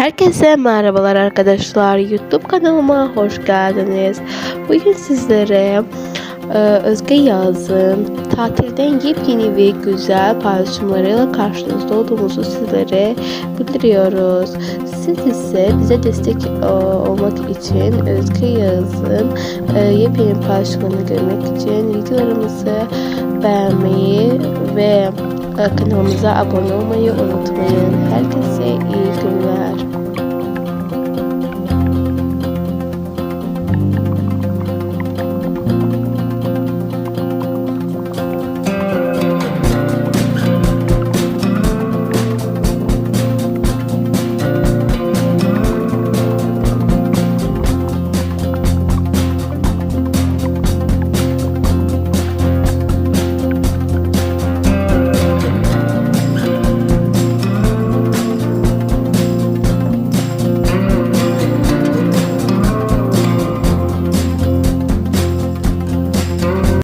Herkese merhabalar arkadaşlar. YouTube kanalıma hoş geldiniz. Bugün sizlere e, Özge Yaz'ın tatilden yepyeni ve güzel paylaşımlarıyla karşınızda olduğumuzu sizlere bildiriyoruz. Siz ise bize destek e, olmak için Özge Yaz'ın e, yepyeni paylaşımlarını görmek için videolarımızı beğenmeyi ve e, kanalımıza abone olmayı unutmayın. Herkese iyi.